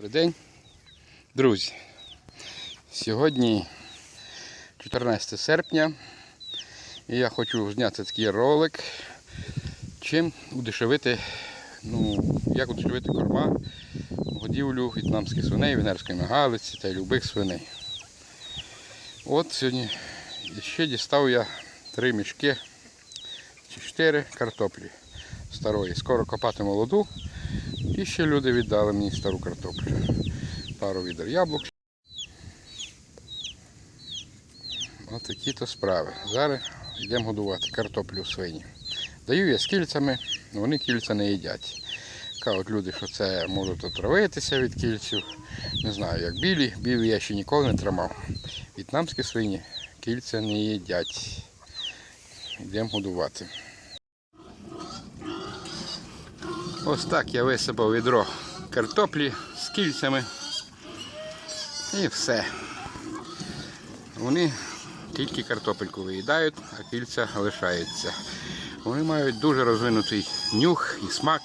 Добрий день, друзі. Сьогодні 14 серпня і я хочу зняти такий ролик, чим удешевити, ну, як удешевити корма, годівлю в'єтнамських свиней, венерської галиці та любих свиней. От сьогодні ще дістав я три мішки чи чотири картоплі старої. Скоро копати молоду. І ще люди віддали мені стару картоплю. Пару відер яблук. Ось такі то справи. Зараз йдемо годувати картоплю свині. Даю я з кільцями, але вони кільця не їдять. Кажуть люди, що це можуть отравитися від кільців. Не знаю, як білі, білі я ще ніколи не тримав. В'єтнамські свині кільця не їдять. Йдемо годувати. Ось так я висипав відро картоплі з кільцями. І все. Вони тільки картопельку виїдають, а кільця лишаються. Вони мають дуже розвинутий нюх і смак.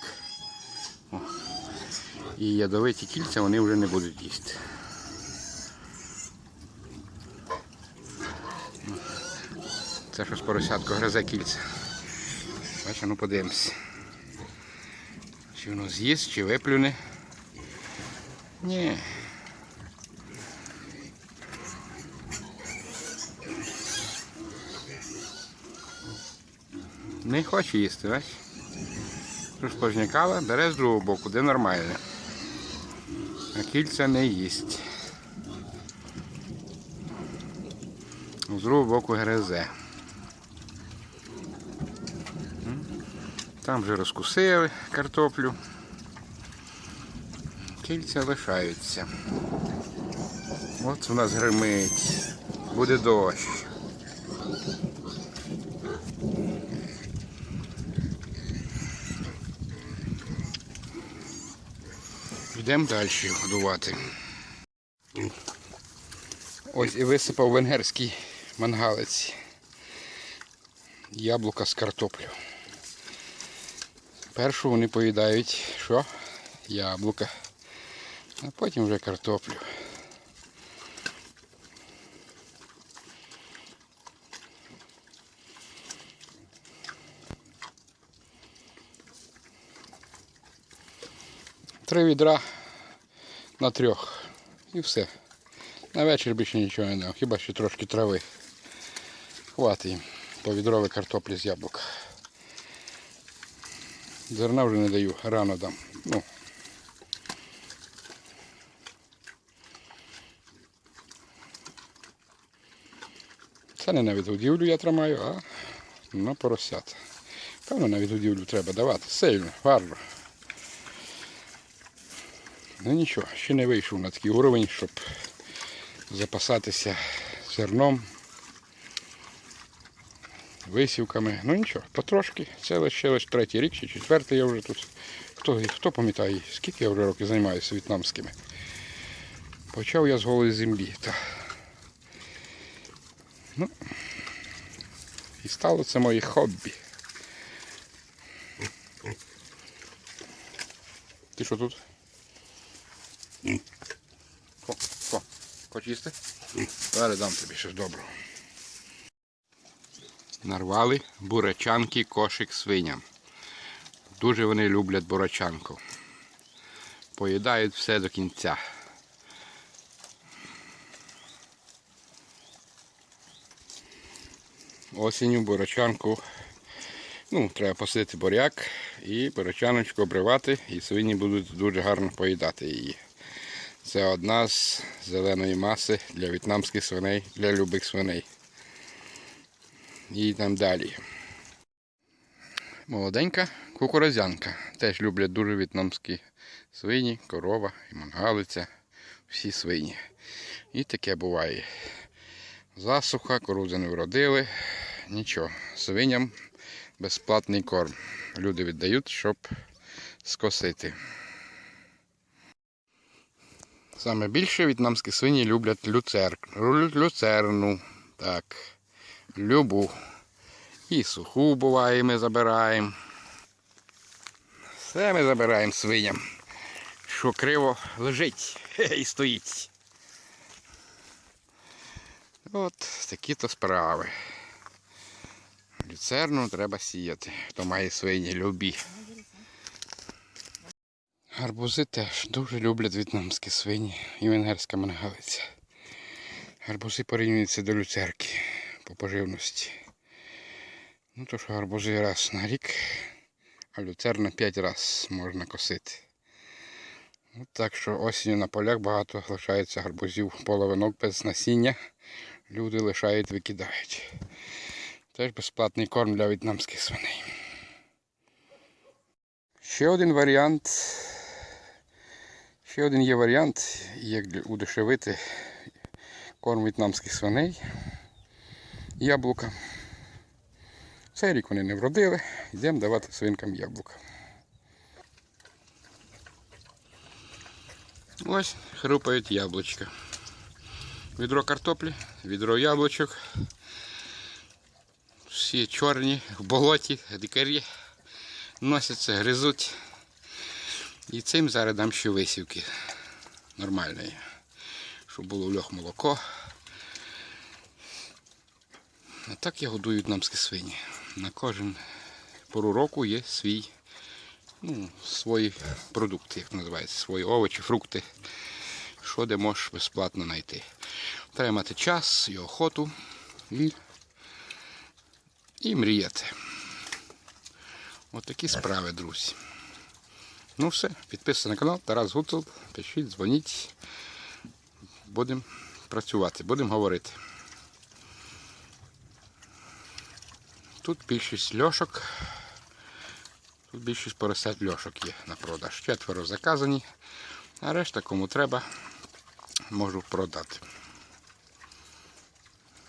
І ядовиті кільця вони вже не будуть їсти. Це щось поросятко гризе кільця. Бачиш, ну подивимось. Чи воно з'їсть, чи виплюне. Ні. Не хоче їсти, бач? Тож пожнякала, бере з другого боку, де нормально. А кільця не їсть. З другого боку гризе. Там вже розкусили картоплю. Кільця лишаються. От у нас гримить. Буде дощ. Йдемо далі годувати. Ось і висипав венгерський мангалець. Яблука з картоплею. Першу вони поїдають що? Яблука, а потім вже картоплю. Три відра на трьох. І все. На вечір більше нічого не дав, хіба що трошки трави. Хватить їм по відрові картоплі з яблука. Зерна вже не даю, рано дам. Ну. Це не на відгодівлю я тримаю, а на поросят. Певно, на відгодівлю треба давати. Сильно, гарно. Ну нічого, ще не вийшов на такий уровень, щоб запасатися зерном висівками. Ну нічого, потрошки. Це лише ще лише третій рік чи четвертий я вже тут. Хто, хто пам'ятає, скільки я вже років займаюся в'єтнамськими. Почав я з голої землі. Та... Ну, і стало це моє хобі. Ти що тут? О, о, хочеш їсти? Зараз дам тобі щось доброго. Нарвали бурачанки кошик свиням. Дуже вони люблять бурачанку. Поїдають все до кінця. Осінню бурачанку. Ну, треба посадити буряк і бурачаночку обривати, і свині будуть дуже гарно поїдати її. Це одна з зеленої маси для в'єтнамських свиней, для любих свиней. І йдемо далі. Молоденька кукурузянка. Теж люблять дуже в'єтнамські свині, корова і мангалиця. Всі свині. І таке буває. Засуха, кукурудзи не вродили. Нічого. Свиням безплатний корм. Люди віддають, щоб скосити. Саме більше в'єтнамські свині люблять люцер... люцерну. Так. Любу. І суху буває, ми забираємо. Все ми забираємо свиням. що криво лежить і стоїть. От такі то справи. Люцерну треба сіяти, хто має свині любі. Гарбузи теж дуже люблять в'єтнамські свині і венгерська мангалиця. Гарбузи порівнюються до люцерки по поживності. Ну то що гарбузи раз на рік, а люцерна п'ять раз можна косити. Ну, так що осінню на полях багато лишається гарбузів половинок без насіння. Люди лишають, викидають. Теж безплатний корм для в'єтнамських свиней. Ще один варіант. Ще один є варіант, як удешевити корм в'єтнамських свиней. Яблука. Цей рік вони не вродили. Йдемо давати свинкам яблука. Ось хрупають яблучка. Відро картоплі, відро яблучок. Всі чорні в болоті, дикарі носяться, гризуть. І цим зараз дам ще висівки нормальної, щоб було в льох молоко. А так я годую в'єтнамські свині. На кожен пору року є свій, ну, свої продукти, як називається, свої овочі, фрукти, що де можеш безплатно знайти. Треба мати час і охоту і, і мріяти. От справи, друзі. Ну все, підписуйтесь на канал Тарас Гуцул, пишіть, дзвоніть. Будемо працювати, будемо говорити. Тут більшість льошок. Тут більшість поросят льошок є на продаж. Четверо заказані, а решта кому треба, можу продати.